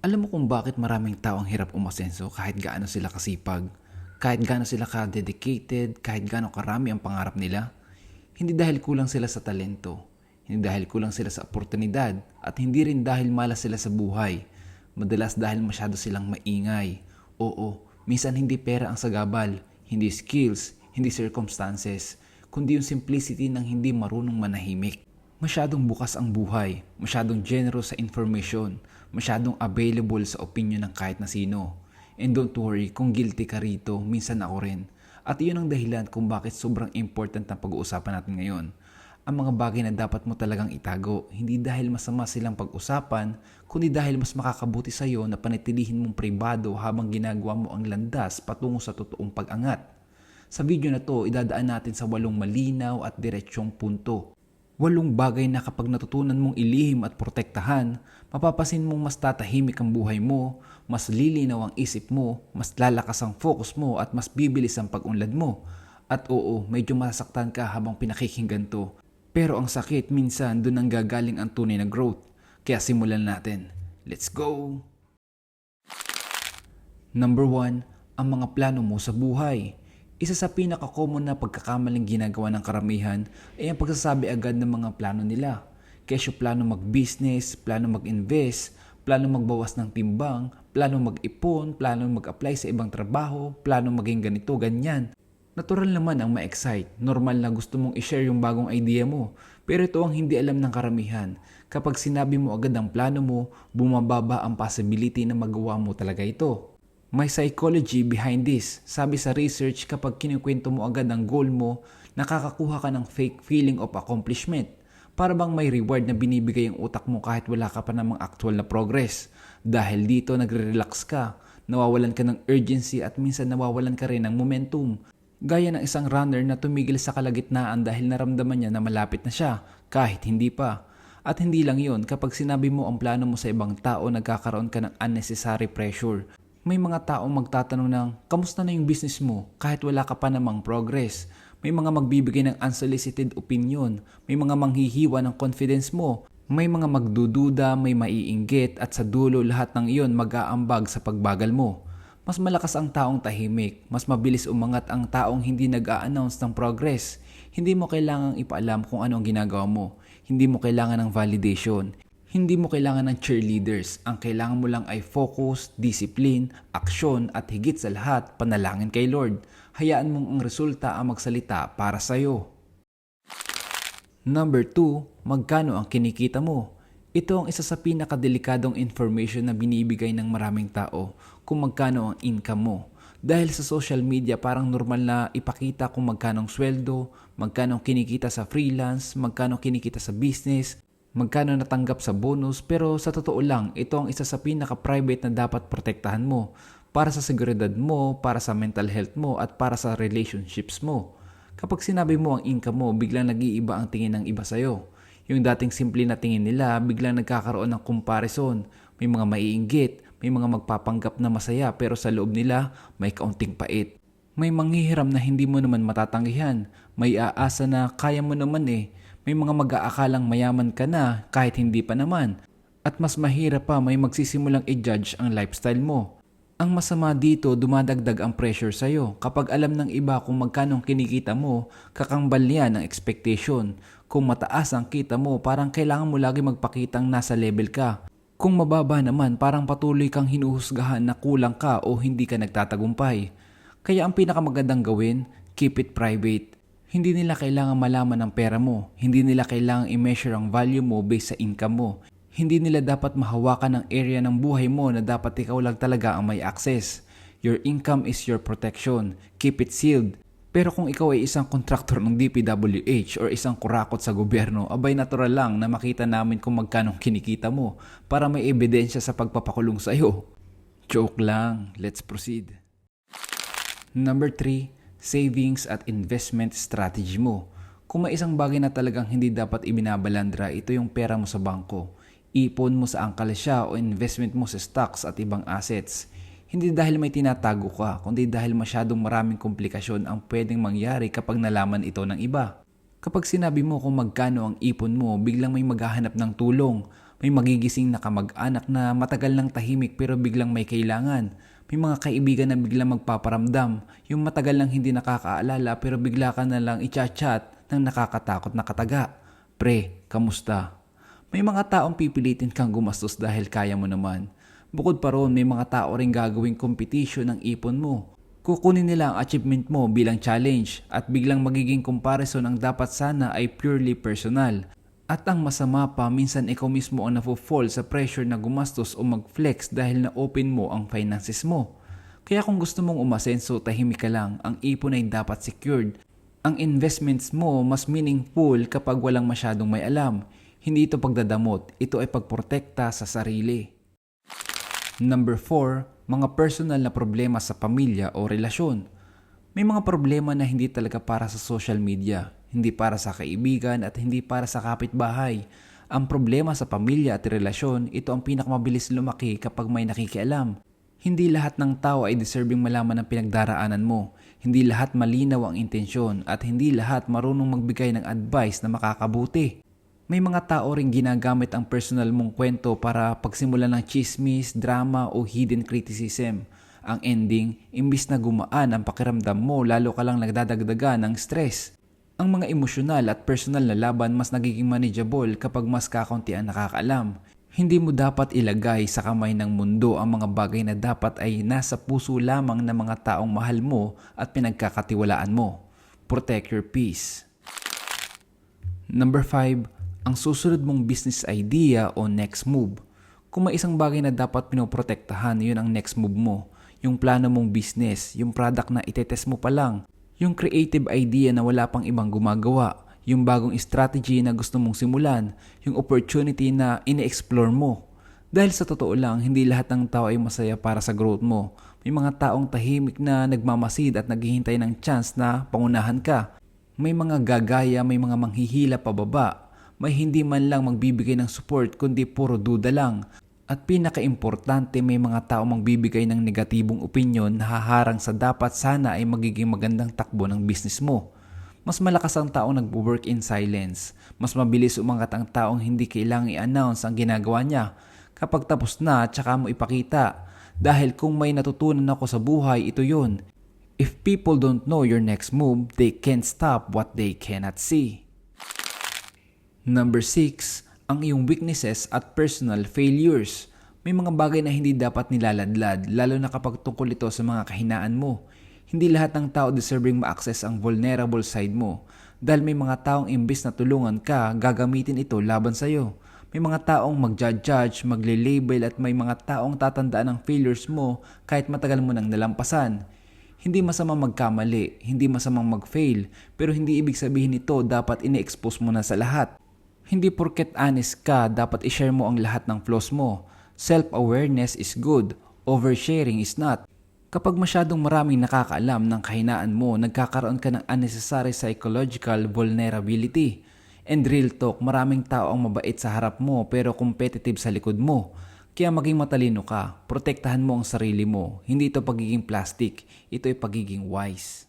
Alam mo kung bakit maraming tao ang hirap umasenso kahit gaano sila kasipag, kahit gaano sila ka-dedicated, kahit gaano karami ang pangarap nila? Hindi dahil kulang sila sa talento, hindi dahil kulang sila sa oportunidad, at hindi rin dahil malas sila sa buhay. Madalas dahil masyado silang maingay. Oo, minsan hindi pera ang sagabal, hindi skills, hindi circumstances, kundi yung simplicity ng hindi marunong manahimik. Masyadong bukas ang buhay, masyadong generous sa information, masyadong available sa opinion ng kahit na sino. And don't worry, kung guilty ka rito, minsan ako rin. At iyon ang dahilan kung bakit sobrang important ang pag-uusapan natin ngayon. Ang mga bagay na dapat mo talagang itago, hindi dahil masama silang pag-usapan, kundi dahil mas makakabuti sa iyo na panatilihin mong pribado habang ginagawa mo ang landas patungo sa totoong pag-angat. Sa video na to, idadaan natin sa walong malinaw at diretsyong punto. Walong bagay na kapag natutunan mong ilihim at protektahan, mapapasin mong mas tatahimik ang buhay mo, mas lilinaw ang isip mo, mas lalakas ang focus mo at mas bibilis ang pag-unlad mo. At oo, medyo masasaktan ka habang pinakikinggan to. Pero ang sakit minsan doon ang gagaling ang tunay na growth. Kaya simulan natin. Let's go! Number 1, ang mga plano mo sa buhay. Isa sa pinaka-common na pagkakamaling ginagawa ng karamihan ay ang pagsasabi agad ng mga plano nila. Kesyo plano mag-business, plano mag-invest, plano magbawas ng timbang, plano mag-ipon, plano mag-apply sa ibang trabaho, plano maging ganito, ganyan. Natural naman ang ma-excite. Normal na gusto mong i-share yung bagong idea mo. Pero ito ang hindi alam ng karamihan. Kapag sinabi mo agad ang plano mo, bumababa ang possibility na magawa mo talaga ito. May psychology behind this. Sabi sa research, kapag kinikwento mo agad ang goal mo, nakakakuha ka ng fake feeling of accomplishment. Para bang may reward na binibigay ang utak mo kahit wala ka pa namang actual na progress. Dahil dito nagre-relax ka, nawawalan ka ng urgency at minsan nawawalan ka rin ng momentum. Gaya ng isang runner na tumigil sa kalagitnaan dahil naramdaman niya na malapit na siya, kahit hindi pa. At hindi lang yon kapag sinabi mo ang plano mo sa ibang tao, nagkakaroon ka ng unnecessary pressure. May mga taong magtatanong ng, kamusta na yung business mo kahit wala ka pa namang progress? May mga magbibigay ng unsolicited opinion. May mga manghihiwa ng confidence mo. May mga magdududa, may maiinggit at sa dulo lahat ng iyon mag-aambag sa pagbagal mo. Mas malakas ang taong tahimik, mas mabilis umangat ang taong hindi nag-a-announce ng progress. Hindi mo kailangang ipaalam kung ano ang ginagawa mo. Hindi mo kailangan ng validation. Hindi mo kailangan ng cheerleaders. Ang kailangan mo lang ay focus, discipline, aksyon at higit sa lahat, panalangin kay Lord. Hayaan mong ang resulta ang magsalita para sa iyo. Number 2, magkano ang kinikita mo? Ito ang isa sa pinakadelikadong information na binibigay ng maraming tao kung magkano ang income mo. Dahil sa social media parang normal na ipakita kung magkano ang sweldo, magkano ang kinikita sa freelance, magkano kinikita sa business, magkano natanggap sa bonus pero sa totoo lang ito ang isa sa pinaka-private na dapat protektahan mo para sa seguridad mo, para sa mental health mo at para sa relationships mo. Kapag sinabi mo ang income mo, biglang nag-iiba ang tingin ng iba sa'yo. Yung dating simple na tingin nila, biglang nagkakaroon ng comparison. May mga maiinggit, may mga magpapanggap na masaya pero sa loob nila may kaunting pait. May manghihiram na hindi mo naman matatanggihan. May aasa na kaya mo naman eh. May mga mag-aakalang mayaman ka na kahit hindi pa naman. At mas mahirap pa may magsisimulang i-judge ang lifestyle mo. Ang masama dito, dumadagdag ang pressure sa'yo. Kapag alam ng iba kung magkano kinikita mo, kakambal yan ang expectation. Kung mataas ang kita mo, parang kailangan mo lagi magpakitang nasa level ka. Kung mababa naman, parang patuloy kang hinuhusgahan na kulang ka o hindi ka nagtatagumpay. Kaya ang pinakamagandang gawin, keep it private. Hindi nila kailangan malaman ang pera mo. Hindi nila kailangan i-measure ang value mo based sa income mo. Hindi nila dapat mahawakan ang area ng buhay mo na dapat ikaw lang talaga ang may access. Your income is your protection. Keep it sealed. Pero kung ikaw ay isang kontraktor ng DPWH or isang kurakot sa gobyerno, abay natural lang na makita namin kung magkano kinikita mo para may ebidensya sa pagpapakulong sa iyo. Joke lang. Let's proceed. Number 3, savings at investment strategy mo. Kung may isang bagay na talagang hindi dapat ibinabalandra, ito yung pera mo sa bangko. Ipon mo sa angkalesya o investment mo sa stocks at ibang assets. Hindi dahil may tinatago ka, kundi dahil masyadong maraming komplikasyon ang pwedeng mangyari kapag nalaman ito ng iba. Kapag sinabi mo kung magkano ang ipon mo, biglang may maghahanap ng tulong. May magigising na kamag-anak na matagal ng tahimik pero biglang may kailangan. May mga kaibigan na biglang magpaparamdam. Yung matagal nang hindi nakakaalala pero bigla ka na lang i-chat ng nakakatakot na kataga. Pre, kamusta? May mga taong pipilitin kang gumastos dahil kaya mo naman. Bukod pa roon, may mga tao ring gagawing competition ng ipon mo. Kukunin nila ang achievement mo bilang challenge at biglang magiging comparison ang dapat sana ay purely personal. At ang masama pa, minsan ikaw mismo ang nafo-fall sa pressure na gumastos o mag-flex dahil na-open mo ang finances mo. Kaya kung gusto mong umasenso, tahimik ka lang. Ang ipon ay dapat secured. Ang investments mo mas meaningful kapag walang masyadong may alam. Hindi ito pagdadamot, ito ay pagprotekta sa sarili. Number 4, mga personal na problema sa pamilya o relasyon. May mga problema na hindi talaga para sa social media, hindi para sa kaibigan at hindi para sa kapitbahay. Ang problema sa pamilya at relasyon, ito ang pinakamabilis lumaki kapag may nakikialam. Hindi lahat ng tao ay deserving malaman ng pinagdaraanan mo. Hindi lahat malinaw ang intensyon at hindi lahat marunong magbigay ng advice na makakabuti. May mga tao ring ginagamit ang personal mong kwento para pagsimulan ng chismis, drama o hidden criticism. Ang ending, imbis na gumaan ang pakiramdam mo, lalo ka lang nagdadagdagan ng stress. Ang mga emosyonal at personal na laban mas nagiging manageable kapag mas kakaunti ang nakakaalam. Hindi mo dapat ilagay sa kamay ng mundo ang mga bagay na dapat ay nasa puso lamang ng mga taong mahal mo at pinagkakatiwalaan mo. Protect your peace. Number 5, ang susunod mong business idea o next move. Kung may isang bagay na dapat pinoprotektahan, yun ang next move mo. Yung plano mong business, yung product na itetest mo pa lang, yung creative idea na wala pang ibang gumagawa, yung bagong strategy na gusto mong simulan, yung opportunity na ine-explore mo. Dahil sa totoo lang, hindi lahat ng tao ay masaya para sa growth mo. May mga taong tahimik na nagmamasid at naghihintay ng chance na pangunahan ka. May mga gagaya, may mga manghihila pababa may hindi man lang magbibigay ng support kundi puro duda lang. At pinaka-importante may mga tao magbibigay ng negatibong opinyon na haharang sa dapat sana ay magiging magandang takbo ng business mo. Mas malakas ang taong nagwo-work in silence. Mas mabilis umangat ang taong hindi kailangang i-announce ang ginagawa niya. Kapag tapos na, tsaka mo ipakita. Dahil kung may natutunan ako sa buhay, ito yun. If people don't know your next move, they can't stop what they cannot see. Number 6, ang iyong weaknesses at personal failures. May mga bagay na hindi dapat nilaladlad, lalo na kapag tungkol ito sa mga kahinaan mo. Hindi lahat ng tao deserving ma-access ang vulnerable side mo. Dahil may mga taong imbis na tulungan ka, gagamitin ito laban sa'yo. May mga taong mag-judge, magle-label at may mga taong tatandaan ang failures mo kahit matagal mo nang nalampasan. Hindi masamang magkamali, hindi masamang mag-fail, pero hindi ibig sabihin nito dapat ine-expose mo na sa lahat. Hindi porket honest ka, dapat i-share mo ang lahat ng flaws mo. Self-awareness is good, oversharing is not. Kapag masyadong maraming nakakaalam ng kahinaan mo, nagkakaroon ka ng unnecessary psychological vulnerability. And real talk, maraming tao ang mabait sa harap mo pero competitive sa likod mo. Kaya maging matalino ka, protektahan mo ang sarili mo. Hindi ito pagiging plastic, ito ay pagiging wise.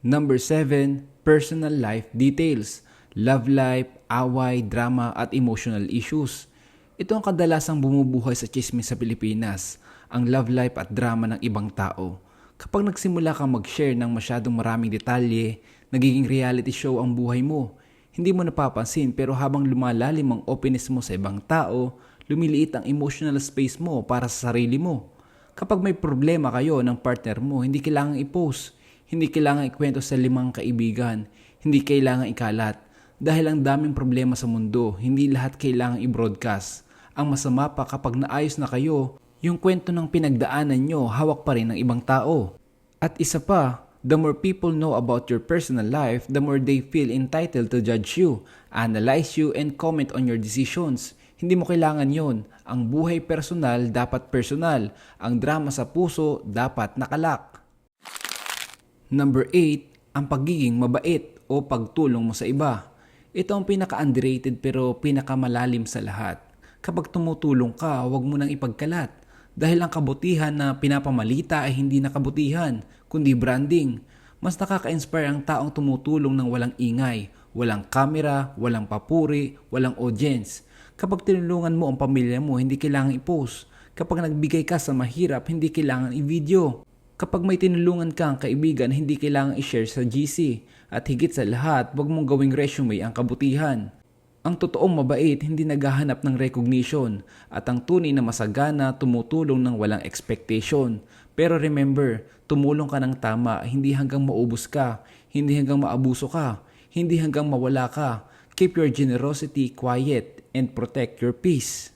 Number 7, personal life details love life, away, drama at emotional issues. Ito ang kadalasang bumubuhay sa chismis sa Pilipinas, ang love life at drama ng ibang tao. Kapag nagsimula kang mag-share ng masyadong maraming detalye, nagiging reality show ang buhay mo. Hindi mo napapansin pero habang lumalalim ang openness mo sa ibang tao, lumiliit ang emotional space mo para sa sarili mo. Kapag may problema kayo ng partner mo, hindi kailangang i-post, hindi kailangang ikwento sa limang kaibigan, hindi kailangang ikalat dahil ang daming problema sa mundo, hindi lahat kailangang i-broadcast. Ang masama pa kapag naayos na kayo, yung kwento ng pinagdaanan nyo hawak pa rin ng ibang tao. At isa pa, the more people know about your personal life, the more they feel entitled to judge you, analyze you, and comment on your decisions. Hindi mo kailangan yon. Ang buhay personal dapat personal. Ang drama sa puso dapat nakalak. Number 8, ang pagiging mabait o pagtulong mo sa iba. Ito ang pinaka-underrated pero pinakamalalim sa lahat. Kapag tumutulong ka, huwag mo nang ipagkalat. Dahil ang kabutihan na pinapamalita ay hindi na kabutihan, kundi branding. Mas nakaka-inspire ang taong tumutulong ng walang ingay, walang kamera, walang papuri, walang audience. Kapag tinulungan mo ang pamilya mo, hindi kailangan i-post. Kapag nagbigay ka sa mahirap, hindi kailangan i-video. Kapag may tinulungan kang kaibigan, hindi kailangan i-share sa GC. At higit sa lahat, huwag mong gawing resume ang kabutihan. Ang totoong mabait hindi naghahanap ng recognition at ang tunay na masagana tumutulong ng walang expectation. Pero remember, tumulong ka ng tama, hindi hanggang maubos ka, hindi hanggang maabuso ka, hindi hanggang mawala ka. Keep your generosity quiet and protect your peace.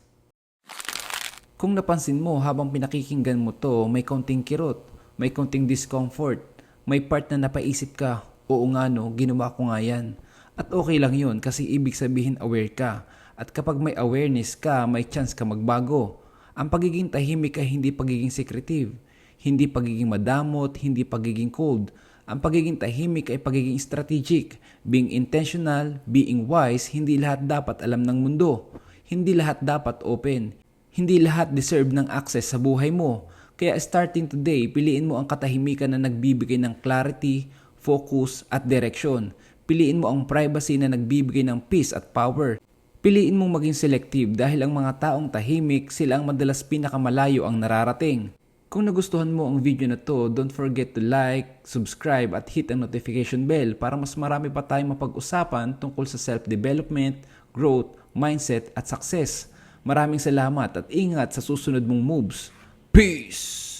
Kung napansin mo habang pinakikinggan mo to, may kaunting kirot, may kaunting discomfort, may part na napaisip ka, oo nga no, ginawa ko nga yan. At okay lang yun kasi ibig sabihin aware ka. At kapag may awareness ka, may chance ka magbago. Ang pagiging tahimik ay hindi pagiging secretive, hindi pagiging madamot, hindi pagiging cold. Ang pagiging tahimik ay pagiging strategic, being intentional, being wise, hindi lahat dapat alam ng mundo. Hindi lahat dapat open. Hindi lahat deserve ng access sa buhay mo. Kaya starting today, piliin mo ang katahimikan na nagbibigay ng clarity, focus at direction. Piliin mo ang privacy na nagbibigay ng peace at power. Piliin mong maging selective dahil ang mga taong tahimik, sila ang madalas pinakamalayo ang nararating. Kung nagustuhan mo ang video na to, don't forget to like, subscribe at hit ang notification bell para mas marami pa tayong mapag-usapan tungkol sa self-development, growth, mindset at success. Maraming salamat at ingat sa susunod mong moves. Peace!